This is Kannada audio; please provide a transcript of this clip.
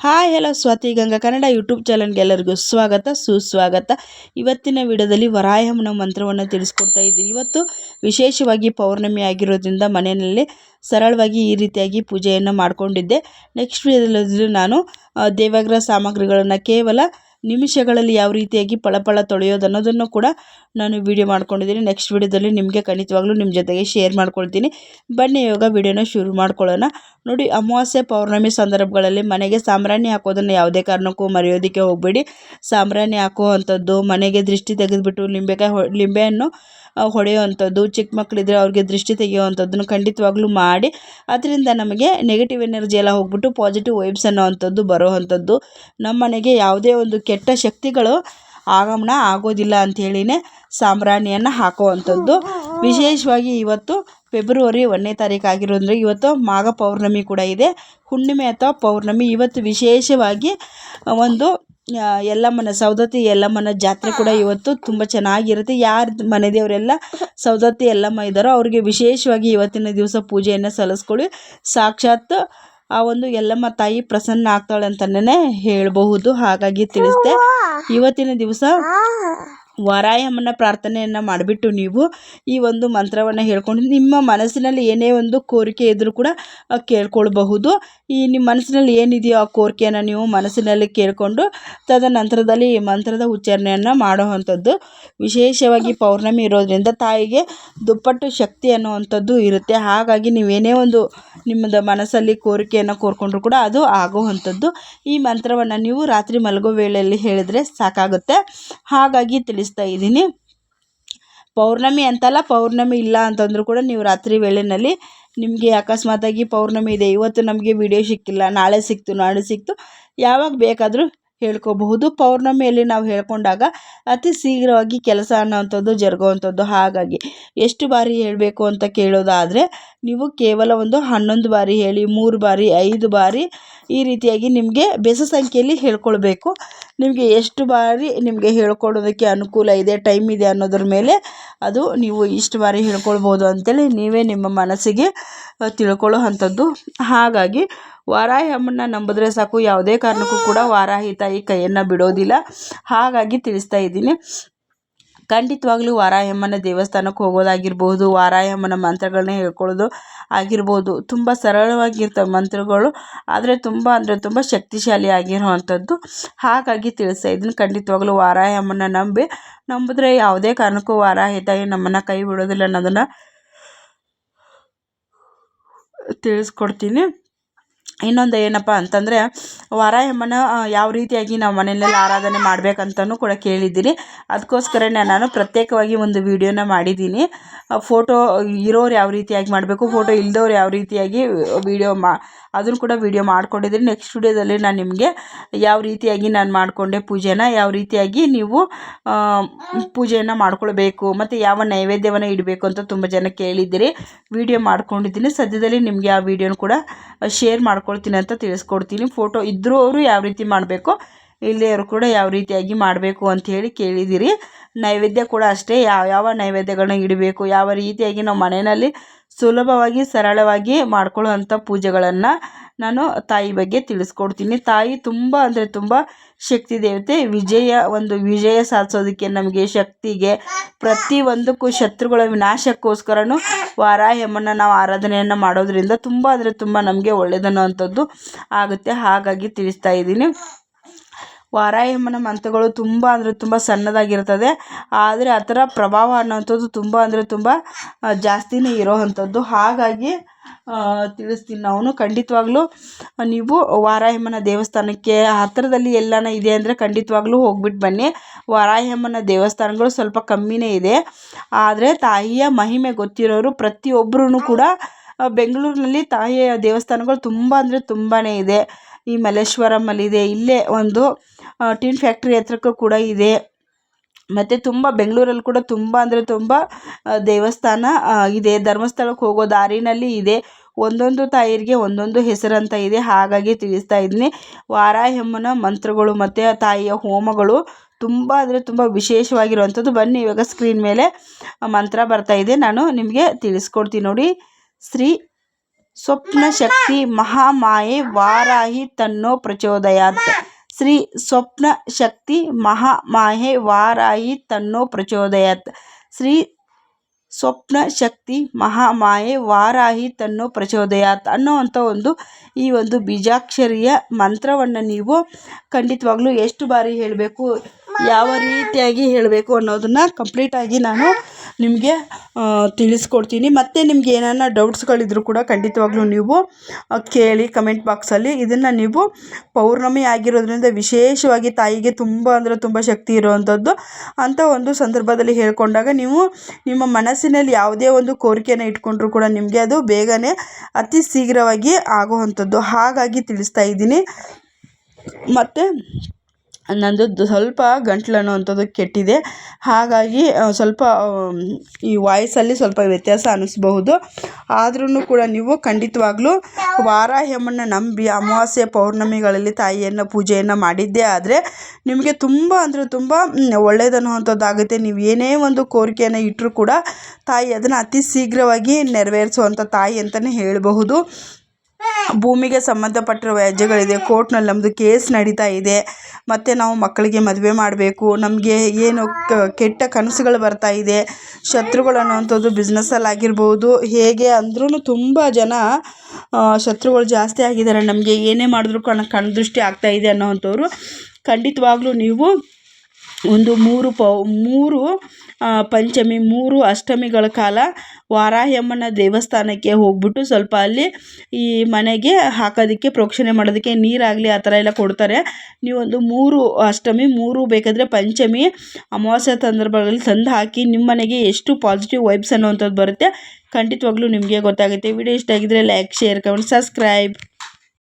Hi, hello Swathi Ganga Kannada YouTube ಚಾನಲ್ಗೆ ಎಲ್ಲರಿಗೂ ಸ್ವಾಗತ, ಸುಸ್ವಾಗತ. ಇವತ್ತಿನ ವಿಡಿಯೋದಲ್ಲಿ ವರಾಯಮ್ಮನ ಮಂತ್ರವನ್ನು ತಿಳಿಸ್ಕೊಡ್ತಾ ಇದ್ದೀನಿ. ಇವತ್ತು ವಿಶೇಷವಾಗಿ ಪೌರ್ಣಮಿ ಆಗಿರೋದ್ರಿಂದ ಮನೆಯಲ್ಲಿ ಸರಳವಾಗಿ ಈ ರೀತಿಯಾಗಿ ಪೂಜೆಯನ್ನು ಮಾಡಿಕೊಂಡಿದ್ದೆ. ನೆಕ್ಸ್ಟ್ ವಿಡಿಯೋದಲ್ಲಿ ನಾನು ದೇವಾಗ್ರಹ ಸಾಮಗ್ರಿಗಳನ್ನು ಕೇವಲ ನಿಮಿಷಗಳಲ್ಲಿ ಯಾವ ರೀತಿಯಾಗಿ ಪಳಪಳ ತೊಳೆಯೋದು ಅನ್ನೋದನ್ನು ಕೂಡ ನಾನು ವಿಡಿಯೋ ಮಾಡ್ಕೊಂಡಿದ್ದೀನಿ. ನೆಕ್ಸ್ಟ್ ವಿಡಿಯೋದಲ್ಲಿ ನಿಮಗೆ ಖಂಡಿತವಾಗ್ಲೂ ನಿಮ್ಮ ಜೊತೆಗೆ ಶೇರ್ ಮಾಡ್ಕೊಳ್ತೀನಿ. ಬನ್ನಿ ಯೋಗ ವಿಡಿಯೋನ ಶುರು ಮಾಡ್ಕೊಳ್ಳೋಣ. ನೋಡಿ ಅಮಾವಾಸ್ಯೆ ಪೌರ್ಣಮಿ ಸಂದರ್ಭಗಳಲ್ಲಿ ಮನೆಗೆ ಸಾಮ್ರಾಣಿ ಹಾಕೋದನ್ನು ಯಾವುದೇ ಕಾರಣಕ್ಕೂ ಮರೆಯೋದಕ್ಕೆ ಹೋಗಬೇಡಿ. ಸಾಮ್ರಾಣಿ ಹಾಕೋ ಅಂಥದ್ದು ಮನೆಗೆ ದೃಷ್ಟಿ ತೆಗೆದುಬಿಟ್ಟು ಲಿಂಬೆಕಾಯಿ ಹೊ ಆ, ಹೊಡೆಯುವಂಥದ್ದು, ಚಿಕ್ಕ ಮಕ್ಕಳಿದ್ರೆ ಅವ್ರಿಗೆ ದೃಷ್ಟಿ ತೆಗೆಯುವಂಥದ್ದನ್ನು ಖಂಡಿತವಾಗ್ಲೂ ಮಾಡಿ, ಅದರಿಂದ ನಮಗೆ ನೆಗೆಟಿವ್ ಎನರ್ಜಿ ಎಲ್ಲ ಹೋಗ್ಬಿಟ್ಟು ಪಾಸಿಟಿವ್ ವೈಬ್ಸ್ ಅನ್ನೋವಂಥದ್ದು ಬರೋವಂಥದ್ದು. ನಮ್ಮ ಮನೆಗೆ ಯಾವುದೇ ಒಂದು ಕೆಟ್ಟ ಶಕ್ತಿಗಳು ಆಗಮನ ಆಗೋದಿಲ್ಲ ಅಂಥೇಳಿನೇ ಸಾಂಬ್ರಾಣಿಯನ್ನು ಹಾಕುವಂಥದ್ದು. ವಿಶೇಷವಾಗಿ ಇವತ್ತು ಫೆಬ್ರವರಿ ಒಂದನೇ ತಾರೀಕು ಇವತ್ತು ಮಾಘ ಪೌರ್ಣಮಿ ಕೂಡ ಇದೆ. ಹುಣ್ಣಿಮೆ ಅಥವಾ ಪೌರ್ಣಮಿ, ಇವತ್ತು ವಿಶೇಷವಾಗಿ ಒಂದು ಆ, ಯಲ್ಲಮ್ಮನ ಸವದತ್ತಿ ಯಲ್ಲಮ್ಮನ ಜಾತ್ರೆ ಕೂಡ ಇವತ್ತು ತುಂಬ ಚೆನ್ನಾಗಿರುತ್ತೆ. ಯಾರು ಮನೆ ದೇವರೆಲ್ಲ ಸವದತ್ತಿ ಯಲ್ಲಮ್ಮ ಇದ್ದಾರೋ ಅವ್ರಿಗೆ ವಿಶೇಷವಾಗಿ ಇವತ್ತಿನ ದಿವಸ ಪೂಜೆಯನ್ನು ಸಲ್ಲಿಸ್ಕೊಳ್ಳಿ. ಸಾಕ್ಷಾತ್ ಆ ಒಂದು ಯಲ್ಲಮ್ಮ ತಾಯಿ ಪ್ರಸನ್ನ ಆಗ್ತಾಳೆ ಅಂತಲೇ ಹೇಳಬಹುದು. ಹಾಗಾಗಿ ತಿಳಿಸ್ದೆ. ಇವತ್ತಿನ ದಿವಸ ವಾರಾಯಮ್ಮನ ಪ್ರಾರ್ಥನೆಯನ್ನು ಮಾಡಿಬಿಟ್ಟು ನೀವು ಈ ಒಂದು ಮಂತ್ರವನ್ನು ಹೇಳ್ಕೊಂಡು ನಿಮ್ಮ ಮನಸ್ಸಿನಲ್ಲಿ ಏನೇ ಒಂದು ಕೋರಿಕೆ ಇದ್ದರೂ ಕೂಡ ಕೇಳ್ಕೊಳ್ಬಹುದು. ಈ ನಿಮ್ಮ ಮನಸ್ಸಿನಲ್ಲಿ ಏನಿದೆಯೋ ಆ ಕೋರಿಕೆಯನ್ನು ನೀವು ಮನಸ್ಸಿನಲ್ಲಿ ಕೇಳಿಕೊಂಡು ತದನಂತರದಲ್ಲಿ ಈ ಮಂತ್ರದ ಉಚ್ಚಾರಣೆಯನ್ನು ಮಾಡುವಂಥದ್ದು. ವಿಶೇಷವಾಗಿ ಪೌರ್ಣಮಿ ಇರೋದ್ರಿಂದ ತಾಯಿಗೆ ದುಪ್ಪಟ್ಟು ಶಕ್ತಿ ಅನ್ನುವಂಥದ್ದು ಇರುತ್ತೆ. ಹಾಗಾಗಿ ನೀವೇನೇ ಒಂದು ನಿಮ್ಮದ ಮನಸ್ಸಲ್ಲಿ ಕೋರಿಕೆಯನ್ನು ಕೋರ್ಕೊಂಡ್ರು ಕೂಡ ಅದು ಆಗುವಂಥದ್ದು. ಈ ಮಂತ್ರವನ್ನು ನೀವು ರಾತ್ರಿ ಮಲಗೋ ವೇಳೆಯಲ್ಲಿ ಹೇಳಿದರೆ ಸಾಕಾಗುತ್ತೆ. ಹಾಗಾಗಿ ಇದ್ದೀನಿ. ಪೌರ್ಣಮಿ ಅಂತಲ್ಲ, ಪೌರ್ಣಮಿ ಇಲ್ಲ ಅಂತಂದರೂ ಕೂಡ ನೀವು ರಾತ್ರಿ ವೇಳೆಯಲ್ಲಿ ನಿಮಗೆ ಅಕಸ್ಮಾತಾಗಿ ಪೌರ್ಣಮಿ ಇದೆ. ಇವತ್ತು ನಮಗೆ ವಿಡಿಯೋ ಸಿಕ್ಕಿಲ್ಲ, ನಾಳೆ ಸಿಕ್ತು ನಾಳೆ ಸಿಕ್ತು. ಯಾವಾಗ ಬೇಕಾದರೂ ಹೇಳ್ಕೋಬಹುದು. ಪೌರ್ಣಮಿಯಲ್ಲಿ ನಾವು ಹೇಳ್ಕೊಂಡಾಗ ಅತಿ ಶೀಘ್ರವಾಗಿ ಕೆಲಸ ಅನ್ನೋವಂಥದ್ದು ಜರುಗುವಂಥದ್ದು. ಹಾಗಾಗಿ ಎಷ್ಟು ಬಾರಿ ಹೇಳಬೇಕು ಅಂತ ಕೇಳೋದಾದರೆ ನೀವು ಕೇವಲ ಒಂದು ಹನ್ನೊಂದು ಬಾರಿ ಹೇಳಿ, ಮೂರು ಬಾರಿ, ಐದು ಬಾರಿ ಈ ರೀತಿಯಾಗಿ ನಿಮಗೆ ಬೆಸ ಸಂಖ್ಯೆಯಲ್ಲಿ ಹೇಳ್ಕೊಳ್ಬೇಕು. ನಿಮಗೆ ಎಷ್ಟು ಬಾರಿ ನಿಮಗೆ ಹೇಳ್ಕೊಡೋದಕ್ಕೆ ಅನುಕೂಲ ಇದೆ, ಟೈಮ್ ಇದೆ ಅನ್ನೋದ್ರ ಮೇಲೆ ಅದು ನೀವು ಇಷ್ಟು ಬಾರಿ ಹೇಳ್ಕೊಳ್ಬೋದು ಅಂತೇಳಿ ನೀವೇ ನಿಮ್ಮ ಮನಸ್ಸಿಗೆ ತಿಳ್ಕೊಳ್ಳೋ ಅಂಥದ್ದು. ಹಾಗಾಗಿ ವಾರಾಹಿ ನಂಬಿದ್ರೆ ಸಾಕು. ಯಾವುದೇ ಕಾರಣಕ್ಕೂ ಕೂಡ ವಾರಾಹಿ ತಾಯಿ ಕೈಯನ್ನು ಬಿಡೋದಿಲ್ಲ. ಹಾಗಾಗಿ ತಿಳಿಸ್ತಾ ಇದ್ದೀನಿ. ಖಂಡಿತವಾಗ್ಲೂ ವಾರಾಯಮ್ಮನ ದೇವಸ್ಥಾನಕ್ಕೆ ಹೋಗೋದಾಗಿರ್ಬೋದು ವಾರಾಯಮ್ಮನ ಮಂತ್ರಗಳನ್ನ ಹೇಳ್ಕೊಳ್ಳೋದು ಆಗಿರ್ಬೋದು, ತುಂಬ ಸರಳವಾಗಿರ್ತವೆ ಮಂತ್ರಗಳು. ಆದರೆ ತುಂಬ ಅಂದರೆ ತುಂಬ ಶಕ್ತಿಶಾಲಿ ಆಗಿರುವಂಥದ್ದು. ಹಾಗಾಗಿ ತಿಳಿಸ್ತಾ ಇದ್ದೀನಿ. ಖಂಡಿತವಾಗ್ಲೂ ವಾರಾಯಮ್ಮನ ನಂಬಿ, ನಂಬಿದ್ರೆ ಯಾವುದೇ ಕಾರಣಕ್ಕೂ ವಾರಾಹಿ ತಾಯಿ ನಮ್ಮನ್ನು ಕೈ ಬಿಡೋದಿಲ್ಲ ಅನ್ನೋದನ್ನು ತಿಳಿಸ್ಕೊಡ್ತೀನಿ. ಇನ್ನೊಂದು ಏನಪ್ಪ ಅಂತಂದರೆ, ವರಾಯಮ್ಮನ ಯಾವ ರೀತಿಯಾಗಿ ನಾವು ಮನೆಯಲ್ಲೆಲ್ಲ ಆರಾಧನೆ ಮಾಡಬೇಕಂತನೂ ಕೂಡ ಕೇಳಿದ್ದೀರಿ. ಅದಕ್ಕೋಸ್ಕರನೇ ನಾನು ಪ್ರತ್ಯೇಕವಾಗಿ ಒಂದು ವಿಡಿಯೋನ ಮಾಡಿದ್ದೀನಿ. ಫೋಟೋ ಇರೋರು ಯಾವ ರೀತಿಯಾಗಿ ಮಾಡಬೇಕು, ಫೋಟೋ ಇಲ್ದವ್ರು ಯಾವ ರೀತಿಯಾಗಿ ವಿಡಿಯೋ ಮಾ, ಅದನ್ನು ಕೂಡ ವಿಡಿಯೋ ಮಾಡ್ಕೊಂಡಿದ್ದೀನಿ ನೆಕ್ಸ್ಟ್ ವಿಡಿಯೋದಲ್ಲಿ ನಾನು ನಿಮಗೆ ಯಾವ ರೀತಿಯಾಗಿ ನಾನು ಮಾಡಿಕೊಂಡೆ ಪೂಜೆನ, ಯಾವ ರೀತಿಯಾಗಿ ನೀವು ಪೂಜೆಯನ್ನು ಮಾಡ್ಕೊಳ್ಬೇಕು, ಮತ್ತು ಯಾವ ನೈವೇದ್ಯವನ್ನು ಇಡಬೇಕು ಅಂತ ತುಂಬ ಜನ ಕೇಳಿದ್ದೀರಿ. ವಿಡಿಯೋ ಮಾಡ್ಕೊಂಡಿದ್ದೀನಿ. ಸದ್ಯದಲ್ಲಿ ನಿಮಗೆ ಆ ವಿಡಿಯೋನ ಕೂಡ ಶೇರ್ ಮಾಡ್ಕೊಳ್ತೀನಿ ಅಂತ ತಿಳಿಸ್ಕೊಡ್ತೀನಿ. ಫೋಟೋ ಇದ್ದರೂ ಅವರು ಯಾವ ರೀತಿ ಮಾಡಬೇಕು ಇಲ್ಲದೆಯವರು ಕೂಡ ಯಾವ ರೀತಿಯಾಗಿ ಮಾಡಬೇಕು ಅಂತ ಹೇಳಿ ಕೇಳಿದ್ದೀರಿ ನೈವೇದ್ಯ ಕೂಡ ಅಷ್ಟೇ, ಯಾವ ಯಾವ ನೈವೇದ್ಯಗಳನ್ನ ಇಡಬೇಕು, ಯಾವ ರೀತಿಯಾಗಿ ನಾವು ಮನೆಯಲ್ಲಿ ಸುಲಭವಾಗಿ ಸರಳವಾಗಿ ಮಾಡ್ಕೊಳ್ಳುವಂಥ ಪೂಜೆಗಳನ್ನು ನಾನು ತಾಯಿ ಬಗ್ಗೆ ತಿಳಿಸ್ಕೊಡ್ತೀನಿ. ತಾಯಿ ತುಂಬ ಅಂದರೆ ತುಂಬ ಶಕ್ತಿ ದೇವತೆ. ವಿಜಯ, ಒಂದು ವಿಜಯ ಸಾಧಿಸೋದಕ್ಕೆ ನಮಗೆ ಶಕ್ತಿಗೆ ಪ್ರತಿಯೊಂದಕ್ಕೂ ಶತ್ರುಗಳ ವಿನಾಶಕ್ಕೋಸ್ಕರನೂ ವಾರಾಯಮ್ಮನ ನಾವು ಆರಾಧನೆಯನ್ನು ಮಾಡೋದ್ರಿಂದ ತುಂಬ ಅಂದರೆ ತುಂಬ ನಮಗೆ ಒಳ್ಳೆಯದನ್ನುವಂಥದ್ದು ಆಗುತ್ತೆ. ಹಾಗಾಗಿ ತಿಳಿಸ್ತಾ ಇದ್ದೀನಿ. ವಾರಾಯಮ್ಮನ ಮಂತ್ರಗಳು ತುಂಬ ಅಂದರೆ ತುಂಬ ಸಣ್ಣದಾಗಿರ್ತದೆ. ಆದರೆ ಆ ಥರ ಪ್ರಭಾವ ಅನ್ನೋವಂಥದ್ದು ತುಂಬ ಅಂದರೆ ತುಂಬ ಜಾಸ್ತಿನೇ ಇರೋ ಅಂಥದ್ದು. ಹಾಗಾಗಿ ತಿಳಿಸ್ತೀನಿ. ನಾನು ಖಂಡಿತವಾಗ್ಲೂ, ನೀವು ವಾರಾಹಿಮ್ಮನ ದೇವಸ್ಥಾನಕ್ಕೆ ಹತ್ತಿರದಲ್ಲಿ ಎಲ್ಲಾನ ಇದೆ ಅಂದರೆ ಖಂಡಿತವಾಗ್ಲೂ ಹೋಗ್ಬಿಟ್ಟು ಬನ್ನಿ. ವಾರಾಯಮ್ಮನ ದೇವಸ್ಥಾನಗಳು ಸ್ವಲ್ಪ ಕಮ್ಮಿನೇ ಇದೆ. ಆದರೆ ತಾಯಿಯ ಮಹಿಮೆ ಗೊತ್ತಿರೋರು ಪ್ರತಿಯೊಬ್ಬರೂ ಕೂಡ ಬೆಂಗಳೂರಿನಲ್ಲಿ ತಾಯಿಯ ದೇವಸ್ಥಾನಗಳು ತುಂಬ ಅಂದರೆ ತುಂಬಾ ಇದೆ. ಈ ಮಲ್ಲೇಶ್ವರಮ್ಮಲ್ಲಿದೆ ಇಲ್ಲೇ ಒಂದು ಟಿನ್ ಫ್ಯಾಕ್ಟ್ರಿ ಹತ್ರಕ್ಕೂ ಕೂಡ ಇದೆ. ಮತ್ತು ತುಂಬ ಬೆಂಗಳೂರಲ್ಲಿ ಕೂಡ ತುಂಬ ಅಂದರೆ ತುಂಬ ದೇವಸ್ಥಾನ ಇದೆ. ಧರ್ಮಸ್ಥಳಕ್ಕೆ ಹೋಗೋ ದಾರಿನಲ್ಲಿ ಇದೆ. ಒಂದೊಂದು ತಾಯಿಯರಿಗೆ ಒಂದೊಂದು ಹೆಸರಂತ ಇದೆ. ಹಾಗಾಗಿ ತಿಳಿಸ್ತಾ ಇದ್ದೀನಿ. ವಾರಾಯಮ್ಮನ ಮಂತ್ರಗಳು ಮತ್ತು ಆ ತಾಯಿಯ ಹೋಮಗಳು ತುಂಬ ಅಂದರೆ ತುಂಬ ವಿಶೇಷವಾಗಿರುವಂಥದ್ದು. ಬನ್ನಿ ಇವಾಗ ಸ್ಕ್ರೀನ್ ಮೇಲೆ ಮಂತ್ರ ಬರ್ತಾ ಇದೆ. ನಾನು ನಿಮಗೆ ತಿಳಿಸ್ಕೊಡ್ತೀನಿ ನೋಡಿ. ಶ್ರೀ ಸ್ವಪ್ನ ಶಕ್ತಿ ಮಹಾಮಾಯೆ ವಾರಾಹಿ ತನ್ನೋ ಪ್ರಚೋದಯಾತ್. ಶ್ರೀ ಸ್ವಪ್ನ ಶಕ್ತಿ ಮಹಾಮಾಯೆ ವಾರಾಹಿ ತನ್ನೋ ಪ್ರಚೋದಯಾತ್. ಶ್ರೀ ಸ್ವಪ್ನ ಶಕ್ತಿ ಮಹಾಮಾಯೆ ವಾರಾಹಿ ತನ್ನೋ ಪ್ರಚೋದಯಾತ್ ಅನ್ನೋವಂಥ ಒಂದು ಈ ಒಂದು ಬೀಜಾಕ್ಷರಿಯ ಮಂತ್ರವನ್ನು ನೀವು ಖಂಡಿತವಾಗ್ಲೂ ಎಷ್ಟು ಬಾರಿ ಹೇಳಬೇಕು ಯಾವ ರೀತಿಯಾಗಿ ಹೇಳಬೇಕು ಅನ್ನೋದನ್ನು ಕಂಪ್ಲೀಟಾಗಿ ನಾನು ನಿಮಗೆ ತಿಳಿಸ್ಕೊಡ್ತೀನಿ. ಮತ್ತು ನಿಮ್ಗೆ ಏನಾನ ಡೌಟ್ಸ್ಗಳಿದ್ರು ಕೂಡ ಖಂಡಿತವಾಗ್ಲೂ ನೀವು ಕೇಳಿ ಕಮೆಂಟ್ ಬಾಕ್ಸಲ್ಲಿ ಇದನ್ನು ನೀವು ಪೌರ್ಣಮಿ ಆಗಿರೋದ್ರಿಂದ ವಿಶೇಷವಾಗಿ ತಾಯಿಗೆ ತುಂಬ ಅಂದರೆ ತುಂಬ ಶಕ್ತಿ ಇರುವಂಥದ್ದು ಅಂತ ಒಂದು ಸಂದರ್ಭದಲ್ಲಿ ಹೇಳ್ಕೊಂಡಾಗ ನೀವು ನಿಮ್ಮ ಮನಸ್ಸಿನಲ್ಲಿ ಯಾವುದೇ ಒಂದು ಕೋರಿಕೆಯನ್ನು ಇಟ್ಕೊಂಡ್ರೂ ಕೂಡ ನಿಮಗೆ ಅದು ಬೇಗನೆ ಅತಿ ಶೀಘ್ರವಾಗಿ ಆಗುವಂಥದ್ದು ಹಾಗಾಗಿ ತಿಳಿಸ್ತಾ ಇದ್ದೀನಿ. ಮತ್ತು ನಂದು ದ್- ಸ್ವಲ್ಪ ಗಂಟ್ಲು ಅನ್ನುವಂಥದ್ದು ಕೆಟ್ಟಿದೆ. ಹಾಗಾಗಿ ಸ್ವಲ್ಪ ಈ ವಾಯ್ಸಲ್ಲಿ ಸ್ವಲ್ಪ ವ್ಯತ್ಯಾಸ ಅನ್ನಿಸ್ಬಹುದು ಆದ್ರೂ ಕೂಡ ನೀವು ಖಂಡಿತವಾಗ್ಲೂ ವಾರಾಹ್ಯಮ್ಮನ್ನು ನಂಬಿ ಅಮಾವಾಸ್ಯೆ ಪೌರ್ಣಮಿಗಳಲ್ಲಿ ತಾಯಿಯನ್ನು ಪೂಜೆಯನ್ನು ಮಾಡಿದ್ದೇ ಆದರೆ, ನಿಮಗೆ ತುಂಬ ಅಂದರೆ ತುಂಬ ಒಳ್ಳೆಯದನ್ನುವಂಥದ್ದಾಗುತ್ತೆ ನೀವು ಏನೇ ಒಂದು ಕೋರಿಕೆಯನ್ನು ಇಟ್ಟರೂ ಕೂಡ ತಾಯಿ ಅದನ್ನು ಅತಿ ಶೀಘ್ರವಾಗಿ ನೆರವೇರಿಸುವಂಥ ತಾಯಿ ಅಂತಲೇ ಹೇಳಬಹುದು. ಭೂಮಿಗೆ ಸಂಬಂಧಪಟ್ಟಿರೋ ವ್ಯಾಜ್ಯಗಳಿದೆ. ಕೋರ್ಟ್ನಲ್ಲಿ ನಮ್ಮದು ಕೇಸ್ ನಡೀತಾ ಇದೆ. ಮತ್ತು ನಾವು ಮಕ್ಕಳಿಗೆ ಮದುವೆ ಮಾಡಬೇಕು. ನಮಗೆ ಏನು ಕೆಟ್ಟ ಕನಸುಗಳು ಬರ್ತಾ ಇದೆ. ಶತ್ರುಗಳು ಅನ್ನೋವಂಥದ್ದು ಬಿಸ್ನೆಸ್ಸಲ್ಲಿ ಆಗಿರ್ಬೋದು. ಹೇಗೆ ಅಂದ್ರೂ ತುಂಬ ಜನ ಶತ್ರುಗಳು ಜಾಸ್ತಿ ಆಗಿದ್ದಾರೆ. ನಮಗೆ ಏನೇ ಮಾಡಿದ್ರು ಕಣ್, ಕಣ್ದೃಷ್ಟಿ ಆಗ್ತಾ ಇದೆ ಅನ್ನೋವಂಥವ್ರು ಖಂಡಿತವಾಗ್ಲೂ ನೀವು ಒಂದು ಮೂರು ಪೌ, ಮೂರು ಪಂಚಮಿ, ಮೂರು ಅಷ್ಟಮಿಗಳ ಕಾಲ ವಾರಾಹ್ಯಮ್ಮನ ದೇವಸ್ಥಾನಕ್ಕೆ ಹೋಗ್ಬಿಟ್ಟು ಸ್ವಲ್ಪ ಅಲ್ಲಿ ಈ ಮನೆಗೆ ಹಾಕೋದಕ್ಕೆ, ಪ್ರೋಕ್ಷಣೆ ಮಾಡೋದಕ್ಕೆ ನೀರಾಗಲಿ ಆ ಥರ ಎಲ್ಲ ಕೊಡ್ತಾರೆ. ನೀವೊಂದು ಮೂರು ಅಷ್ಟಮಿ, ಮೂರು ಬೇಕಾದರೆ ಪಂಚಮಿ, ಅಮಾವಾಸ್ಯೆ ಸಂದರ್ಭಗಳಲ್ಲಿ ತಂದು ಹಾಕಿ ನಿಮ್ಮ ಮನೆಗೆ ಎಷ್ಟು ಪಾಸಿಟಿವ್ ವೈಬ್ಸ್ ಅನ್ನೋವಂಥದ್ದು ಬರುತ್ತೆ, ಖಂಡಿತವಾಗ್ಲೂ ನಿಮಗೆ ಗೊತ್ತಾಗುತ್ತೆ. ವಿಡಿಯೋ ಇಷ್ಟ ಆಗಿದ್ದರೆ ಲೈಕ್ ಶೇರ್ ಕಮೆಂಟ್ ಸಬ್ಸ್ಕ್ರೈಬ್